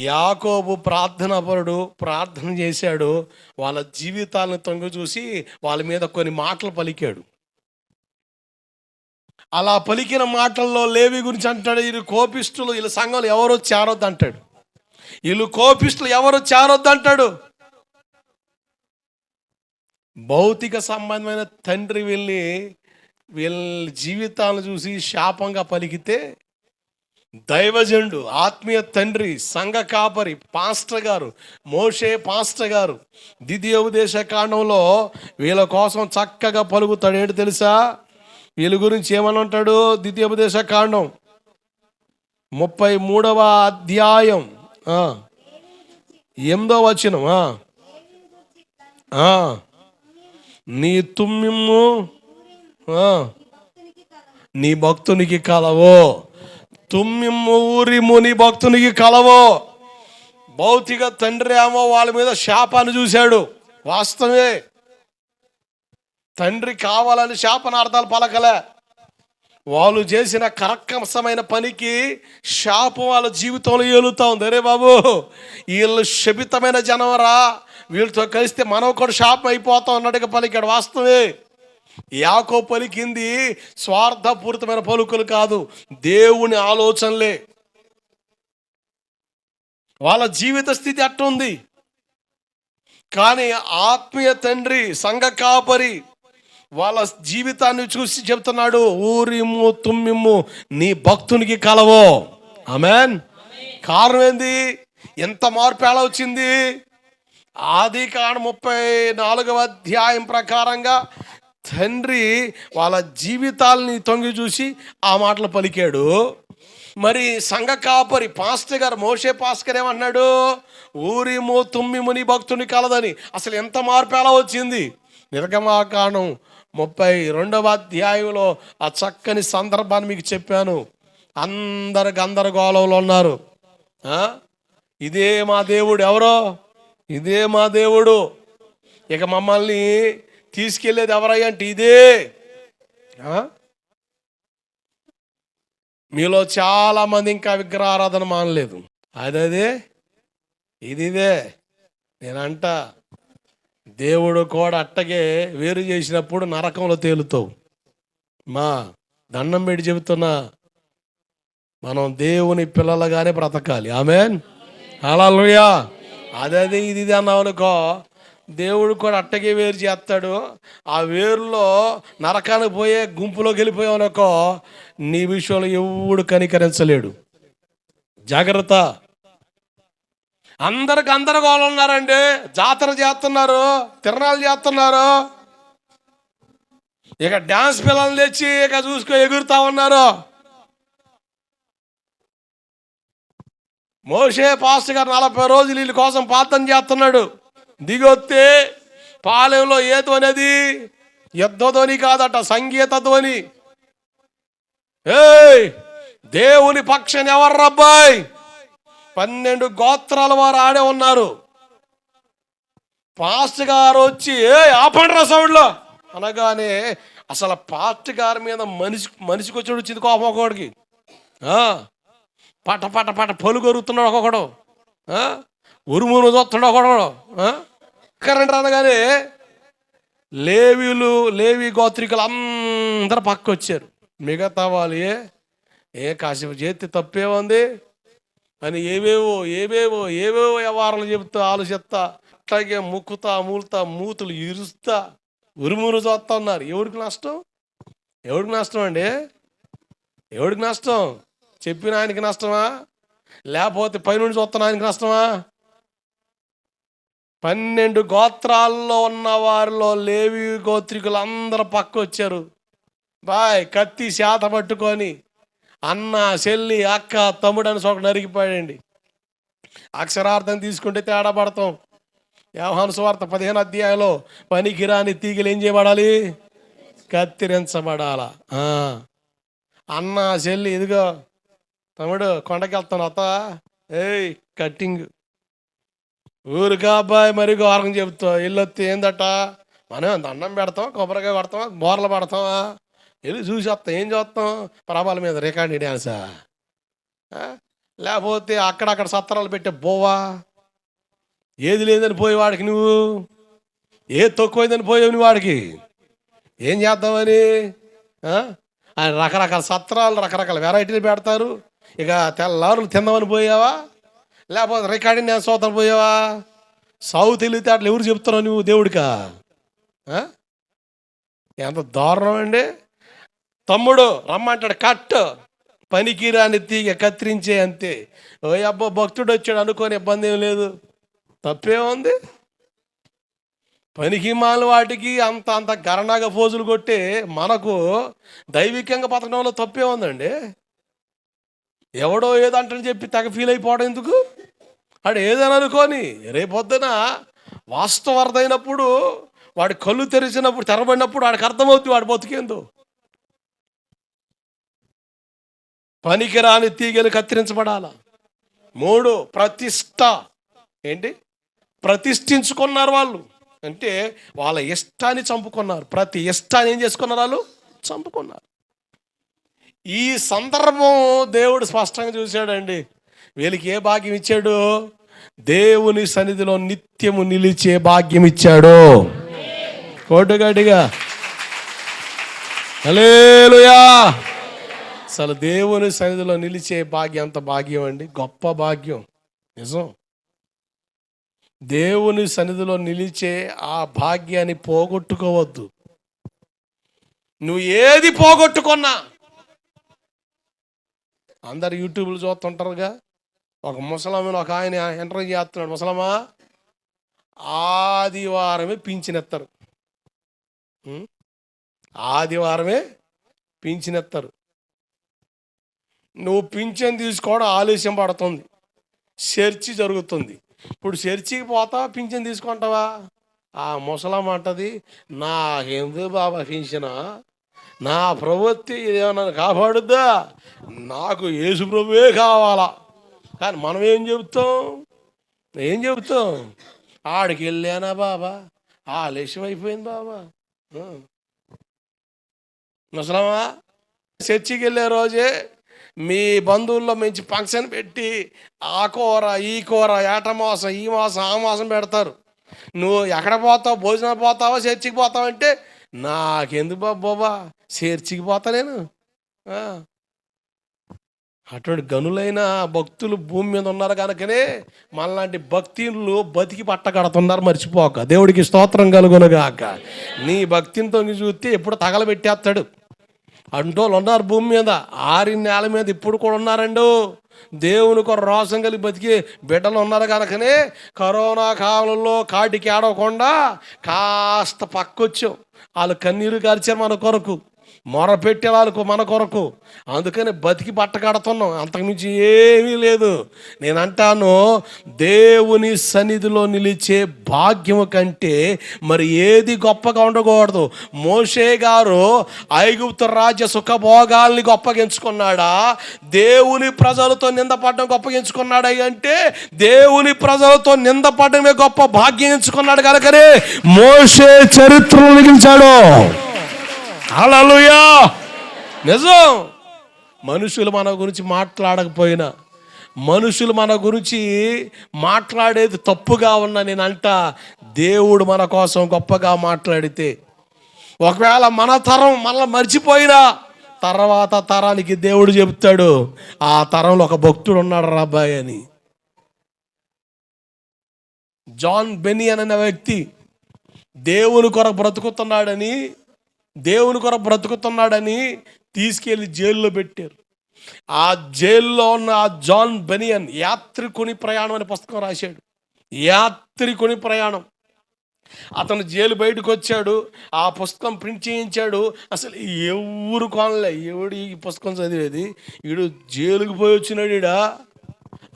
యాకోబు ప్రార్థనాపరుడు ప్రార్థన చేశాడు. వాళ్ళ జీవితాలను తొంగి చూసి వాళ్ళ మీద కొన్ని మాటలు పలికాడు. అలా పలికిన మాటల్లో లేవి గురించి అంటాడు. వీళ్ళు కోపిస్తులు వీళ్ళ సంఘాలు ఎవరో చేరొద్దు అంటాడు. వీళ్ళు కోపిస్తులు ఎవరు చేరొద్దు అంటాడు. భౌతిక సంబంధమైన తండ్రి వీళ్ళని వీళ్ళ జీవితాలను చూసి శాపంగా పలికితే దైవజనుడు ఆత్మీయ తండ్రి సంఘ కాపరి పాస్టర్ గారు మోషే పాస్టర్ గారు ద్వితీయోపదేశ కాండంలో వీళ్ళ కోసం చక్కగా పలుకుతాడు. ఏంటి తెలుసా? వీళ్ళ గురించి ఏమని అంటాడు? ద్వితీయోపదేశ కాండం ముప్పై మూడవ అధ్యాయం. ఎనిమిదో వచనం. నీ తుమ్మిమ్ము నీ భక్తునికి కలవో. తుమ్మిమ్మూరి ముని భక్తునికి కలవో. భౌతిక తండ్రి ఏమో వాళ్ళ మీద శాపాన్ని చూశాడు. వాస్తవే తండ్రి కావాలని శాపనార్థాలు పలకలే. వాళ్ళు చేసిన కరక్కసమైన పనికి శాపం వాళ్ళ జీవితంలో ఏలుతా ఉంది. అరే బాబు వీళ్ళు శపితమైన జనవరా వీళ్ళతో కలిస్తే మనం కూడా శాపం అయిపోతాం అన్నట్టుగా పలికాడు. వాస్తవే యాకో పలికింది స్వార్థపూరితమైన పలుకులు కాదు దేవుని ఆలోచనలే. వాళ్ళ జీవిత స్థితి అట్టుంది. కానీ ఆత్మీయ తండ్రి సంఘ కాపరి వాళ్ళ జీవితాన్ని చూసి చెప్తున్నాడు ఊరిమ్ము తుమ్మిమ్ము నీ భక్తునికి కలవో. ఆమెన్. కారణం ఏంది? ఎంత మార్పు ఎలా వచ్చింది? ఆది కాండ ముప్పై నాలుగవ అధ్యాయం ప్రకారంగా తండ్రి వాళ్ళ జీవితాలని తొంగి చూసి ఆ మాటలు పలికాడు. మరి సంఘ కాపరి పాస్టర్ గారు మోషే పాస్కర్ ఏమన్నాడు ఊరిము తుమ్మి ముని భక్తుని కలదని. అసలు ఎంత మార్పు ఎలా వచ్చింది? నిర్గమాకాండం ముప్పై రెండవ అధ్యాయంలో ఆ చక్కని సందర్భాన్ని మీకు చెప్పాను. అందరు గందరగోళంలో ఉన్నారు. ఇదే మా దేవుడు ఎవరో? ఇదే మా దేవుడు. ఇక మమ్మల్ని తీసుకెళ్ళేది ఎవరయ్య అంటే ఇదే. మీలో చాలా మంది ఇంకా విగ్రహారాధన మానలేదు. అదే ఇది ఇదే. నేనంట దేవుడు కూడా అట్టగే వేరు చేసినప్పుడు నరకంలో తేలుతావు. మా దండం పెట్టి చెబుతున్నా మనం దేవుని పిల్లలుగానే బ్రతకాలి. ఆమెన్. అలా అదే ఇది ఇది అన్నావు అనుకో దేవుడు కూడా అట్టగే వేరు చేస్తాడు. ఆ వేరులో నరకానికి పోయే గుంపులోకి వెళ్ళిపోయావనుకో నీ విషయంలో ఎవడు కనికరించలేడు. జాగ్రత్త. అందరికి అందరు ఉన్నారండి. జాతర చేస్తున్నారు తిరణాలు చేస్తున్నారు. ఇక డ్యాన్స్ పిల్లలు తెచ్చి ఇక చూసుకో ఎగురుతా ఉన్నారు. మోషే పాస్ట్ గారు నలభై రోజులు వీళ్ళ కోసం ప్రార్థన చేస్తున్నాడు. దిగొత్తే పాలెంలో ఏ ధ్వని యుద్ధ ధ్వని కాదట సంగీత ధ్వని. ఏయ్ దేవుని పక్షం ఎవరు రబ్బాయ్ పన్నెండు గోత్రాల వారు ఆడే ఉన్నారు. పాస్ట్ గారు వచ్చి ఏ ఆపండి సౌండ్లో. అనగానే అసలు పాస్ట్ గారి మీద మనిషి మనిషికి వచ్చాడు వచ్చింది కోపం ఒకడికి పట పట పట పలు కొరుకుతున్నాడు ఒక్కొక్కడు ఉరుమును చూస్తున్నాడు ఒకడు కరెంట్ అనగానే లేవీలు లేవి గోత్రికులు అందరు పక్క వచ్చారు మిగతా వాళ్ళు ఏ ఏ కాసేపు చేతి తప్పే ఉంది. అని ఏవేవో ఏవేవో ఏవేవో వ్యవహారాలు చెబుతా ఆలోచిస్తా అట్లాగే ముక్కుతా మూలుతా మూతులు ఇరుస్తా ఉరుమురు చూస్తా ఉన్నారు. ఎవరికి నష్టం? ఎవరికి నష్టం అండి? ఎవరికి నష్టం? చెప్పిన ఆయనకి నష్టమా? లేకపోతే పైనుండి చూస్తున్న ఆయనకి నష్టమా? పన్నెండు గోత్రాల్లో ఉన్న వారిలో లేవి గోత్రికులు అందరూ పక్క వచ్చారు బాయ్ కత్తి శాత పట్టుకొని అన్న చెల్లి అక్క తమ్ముడు అని ఒక నరికిపోయాడండి అక్షరార్థం తీసుకుంటే తేడా పడతాం. వ్యవహాను సువార్త పదిహేను అధ్యాయంలో పనికిరాని తీగలు ఏం చేయబడాలి? కత్తిరించబడాల అన్న చెల్లి ఇదిగో తమ్ముడు కొండకెళ్తాను అత్త. ఏయ్ కట్టింగ్. ఊరికా అబ్బాయి మరి ఘోరం చెబుతావు వెళ్ళొస్తే ఏందట? మనం దండం పెడతాం కొబ్బరికాయ పడతాం బోర్లు పడతామా వెళ్ళి చూసి వస్తాం ఏం చూస్తాం? ప్రభాల మీద రికార్డ్ డ్యాన్సా లేకపోతే అక్కడక్కడ సత్రాలు పెట్టే బోవా? ఏది లేదని పోయి వాడికి నువ్వు? ఏది తక్కువైందని పోయావు నువ్వు వాడికి? ఏం చేద్దామని ఆయన రకరకాల సత్రాలు రకరకాల వెరైటీలు పెడతారు. ఇక తెల్లారులు తిందామని పోయావా? లేకపోతే రికార్డింగ్ నేను సోతలు పోయావా? సావు తెలివితే అట్లా ఎవరు చెప్తున్నావు నువ్వు దేవుడికా? ఎంత దారుణం అండి. తమ్ముడు రమ్మంటాడు కట్ పనికిరాని తీగ కత్తిరించే అంతే. ఓ అబ్బో భక్తుడు వచ్చాడు అనుకోని ఇబ్బంది ఏం లేదు. తప్పేముంది పనికి మాలు వాటికి అంత అంత గరణాగా ఫోజులు కొట్టే మనకు దైవికంగా బతకడంలో తప్పే ఉందండి. ఎవడో ఏదంటని చెప్పి తెగ ఫీల్ అయిపోవడం ఎందుకు? వాడు ఏదని అనుకోని రేపొద్దున వాస్తవార్థమైనప్పుడు వాడి కళ్ళు తెరిచినప్పుడు తెరబడినప్పుడు వాడికి అర్థమవుతుంది వాడు బతికేందో. పనికిరాని తీగలు కత్తిరించబడాల. మూడు ప్రతిష్ట. ఏంటి? ప్రతిష్ఠించుకున్నారు వాళ్ళు. అంటే వాళ్ళ ఇష్టాన్ని చంపుకున్నారు. ప్రతి ఇష్టాన్ని ఏం చేసుకున్నారు వాళ్ళు? చంపుకున్నారు. ఈ సందర్భం దేవుడు స్పష్టంగా చూశాడండి. వీళ్ళకి ఏ భాగ్యం ఇచ్చాడు? దేవుని సన్నిధిలో నిత్యము నిలిచే భాగ్యం ఇచ్చాడు. కోటుగాడిగా. హలేలుయా అసలు దేవుని సన్నిధిలో నిలిచే భాగ్యం అంత భాగ్యం అండి? గొప్ప భాగ్యం. నిజం. దేవుని సన్నిధిలో నిలిచే ఆ భాగ్యాన్ని పోగొట్టుకోవద్దు. నువ్వు ఏది పోగొట్టుకున్నా. అందరు యూట్యూబ్లో చూస్తుంటారుగా. ఒక ముసలమ్మను ఒక ఆయన ఎంటర్ చేస్తున్నాడు. ముసలమా ఆదివారమే పింఛనెత్తారు. ఆదివారమే పింఛనెత్తారు. నువ్వు పింఛన్ తీసుకోవడం ఆలస్యం పడుతుంది. చర్చి జరుగుతుంది. ఇప్పుడు చర్చికి పోతావా పింఛన్ తీసుకుంటావా? ఆ ముసలం అంటది నా హిందూ బాబా పింఛన? నా ప్రవృత్తి ఇదేమన్నా కాపాడుద్దా? నాకు యేసు ప్రభువే కావాలా. కానీ మనం ఏం చెబుతాం? ఏం చెబుతాం? ఆడికి వెళ్ళానా బాబా? ఆలస్యం అయిపోయింది బాబా. ముసలమా చర్చికి వెళ్ళే రోజే మీ బంధువుల్లో మంచి ఫంక్షన్ పెట్టి ఆ కూర ఈ కూర ఏట మాసం ఈ మాసం ఆ మాసం పెడతారు. నువ్వు ఎక్కడ పోతావు? భోజనం పోతావా? చర్చికి పోతావంటే నాకెందుకు బాబు బాబా? చర్చికి పోతా నేను. అటువంటి గనులైన భక్తులు భూమి మీద ఉన్నారు కనుకనే మనలాంటి భక్తులు బతికి పట్టగడుతున్నారు మర్చిపోక. దేవుడికి స్తోత్రం కలుగునగాక. నీ భక్తితో చూస్తే ఎప్పుడు తగలబెట్టేస్తాడు. అంటోళ్ళు ఉన్నారు భూమి మీద ఆరి నేల మీద ఇప్పుడు కూడా ఉన్నారండు. దేవుని కొర రోసం కలిగి బతికి బిడ్డలు ఉన్నారు కనుకనే కరోనా కాలంలో కాటికి ఆడకుండా కాస్త పక్కొచ్చాం. వాళ్ళు కన్నీరు కార్చారు మన కొరకు. మొరపెట్టే వాళ్ళకు మన కొరకు. అందుకని బతికి బట్ట కడుతున్నాం అంతకుమించి ఏమీ లేదు. నేను అంటాను దేవుని సన్నిధిలో నిలిచే భాగ్యము కంటే మరి ఏది గొప్పగా ఉండకూడదు. మోషే గారు ఐగుప్తు రాజ్య సుఖభోగాల్ని గొప్పగించుకున్నాడా దేవుని ప్రజలతో నిందపడడం గొప్పగించుకున్నాడా అంటే దేవుని ప్రజలతో నిందపడమే గొప్ప భాగ్యం ఎంచుకున్నాడు కనుకనే మోషే చరిత్రను మిగిల్చాడు. హల్లెలూయా. నిజం. మనుషులు మన గురించి మాట్లాడకపోయినా మనుషులు మన గురించి మాట్లాడేది తప్పుగా ఉన్నా నేను అంట దేవుడు మన కోసం గొప్పగా మాట్లాడితే ఒకవేళ మన తరం మళ్ళీ మర్చిపోయినా తర్వాత తరానికి దేవుడు చెప్తాడు ఆ తరంలో ఒక భక్తుడు ఉన్నాడు అబ్బాయి అని. జాన్ బెనియన్ అనే వ్యక్తి దేవుని కొరకు బ్రతుకుతున్నాడని దేవుని కొరకు బ్రతుకుతున్నాడని తీసుకెళ్ళి జైల్లో పెట్టారు. ఆ జైల్లో ఉన్న ఆ జాన్ బెనియన్ యాత్రికుని ప్రయాణం అనే పుస్తకం రాశాడు. యాత్రికుని ప్రయాణం. అతను జైలు బయటకు వచ్చాడు. ఆ పుస్తకం ప్రింట్ చేయించాడు. అసలు ఎవరు కొనలే? ఎవడు ఈ పుస్తకం చదివేది? వీడు జైలుకు పోయి వచ్చినాడు ఈడ.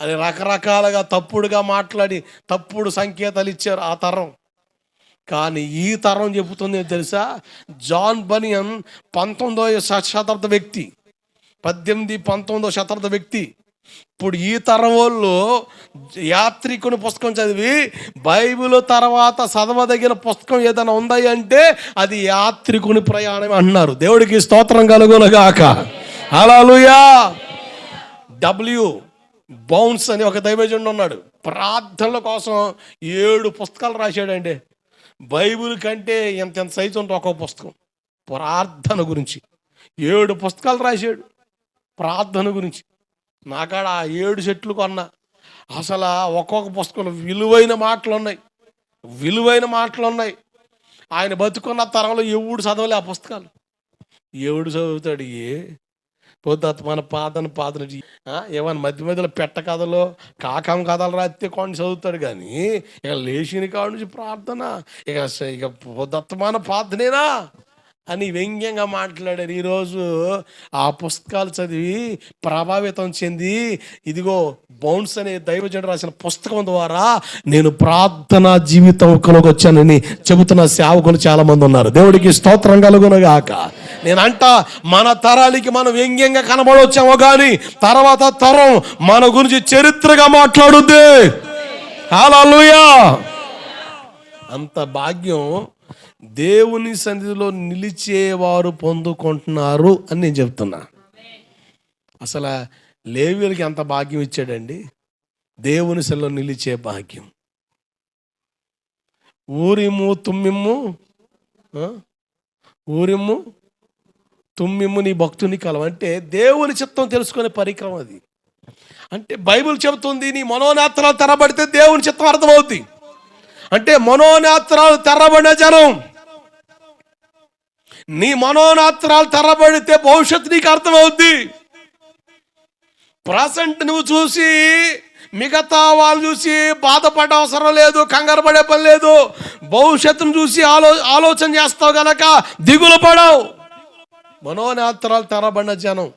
అది రకరకాలుగా తప్పుడుగా మాట్లాడి తప్పుడు సంకేతాలు ఇచ్చారు ఆ తరం. కానీ ఈ తరం చెబుతుంది తెలుసా? జాన్ బనియన్ పంతొమ్మిదో శతాబ్ద వ్యక్తి. పద్దెనిమిది పంతొమ్మిదో శతాబ్ద వ్యక్తి. ఇప్పుడు ఈ తరం వాళ్ళు యాత్రికుని పుస్తకం చదివి బైబిల్ తర్వాత చదవదగిన పుస్తకం ఏదైనా ఉందా అంటే అది యాత్రికుని ప్రయాణం అన్నారు దేవుడికి స్తోత్రం కలుగునగాక అలాలుయా డబ్ల్యూ బౌన్స్ అని ఒక దైవజనుడు ఉన్నాడు. ప్రార్థనల కోసం ఏడు పుస్తకాలు రాశాడండి. బైబిల్ కంటే ఎంత ఎంత సైజు ఉంటుంది ఒక్కొక్క పుస్తకం. ప్రార్థన గురించి. ఏడు పుస్తకాలు రాశాడు. ప్రార్థన గురించి. నాకాడ ఆ ఏడు చెట్లు కొన్నా. అసలు ఒక్కొక్క పుస్తకంలో విలువైన మాటలు ఉన్నాయి విలువైన మాటలు ఉన్నాయి ఆయన బతుకున్న తరంలో ఎవడు చదవలే ఆ పుస్తకాలు? ఎవడు చదువుతాడు ఏ? మన పాదన పాదన ఏమన్నా మధ్య మధ్యలో పెట్ట కథలు కాకం కథలు రాస్తే కొన్ని చదువుతాడు కానీ ఇక లేచిన కాడ నుంచి ప్రార్థన ఇక ఇక పొద్దుత్తమాన పాదనేనా? అని వ్యంగ్యంగా మాట్లాడారు ఈరోజు ఆ పుస్తకాలు చదివి ప్రభావితం చెంది ఇదిగో బౌన్స్ అనే దైవజనుడు రాసిన పుస్తకం ద్వారా నేను ప్రార్థనా జీవితంలోకి వచ్చానని చెబుతున్న సేవకులు చాలామంది ఉన్నారు. దేవుడికి స్తోత్రం కలుగునగాక. నేనంట మన తరాలకి మనం వ్యంగ్యంగా కనబడవచ్చామో కానీ తర్వాత తరం మన గురించి చరిత్రగా మాట్లాడుద్ది. హాలూయా అంత భాగ్యం దేవుని సన్నిధిలో నిలిచేవారు పొందుకుంటున్నారు అని నేను చెప్తున్నా. అసలు లేవీలకి ఎంత భాగ్యం ఇచ్చాడండి? దేవుని సన్నిధిలో నిలిచే భాగ్యం. ఊరిము తుమ్మిమ్ము ఊరిమ్ము తుమ్మిమ్ము నీ భక్తుని కలం. అంటే దేవుని చిత్తం తెలుసుకునే పరిక్రమ అది. అంటే బైబిల్ చెబుతుంది నీ మనోనేత్రాలు తెరబడితే దేవుని చిత్తం అర్థమవుతుంది అంటే మనోనేత్రాలు తెరబడిన జనం. నీ మనోనేత్రాలు తెరబడితే భవిష్యత్తు నీకు అర్థమవుద్ది. ప్రజెంట్ నువ్వు చూసి మిగతా వాళ్ళు చూసి బాధపడ అవసరం లేదు కంగారు పడే పని లేదు. భవిష్యత్తును చూసి ఆలో ఆలోచన చేస్తావు గనక దిగులు పడవు. మనోనేత్రాలు తెరబడిన జనం.